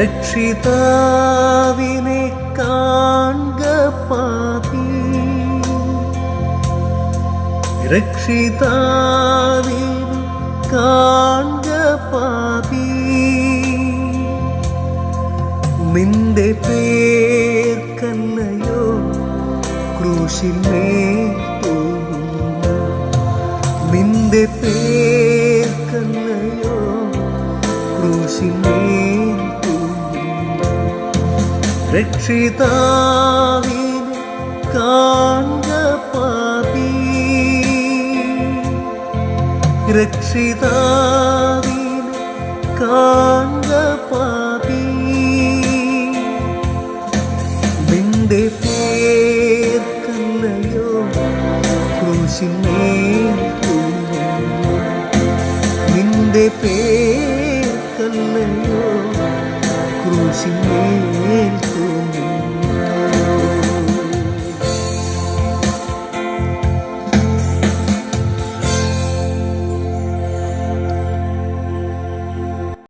രക്ഷിതാവിനെ കാണുക പാതി. രക്ഷിതാവിനെ കാണുക പാതി. നിന്റെ പേർക്കല്ലയോ ക്രൂശിന്മേൽ പോകുന്നു നിന്റെ പേർക്കല്ലയോ ക്രൂശിന്മേൽ പോകുന്നു രക്ഷിതാവിനെ കാണുക പാപി. രക്ഷിതാവിനെ കാണുക പാപി. നിന്റെ പേർക്കല്ലയോ തൂങ്ങുന്നു നിന്റെ പേർക്കല്ലയോ tu.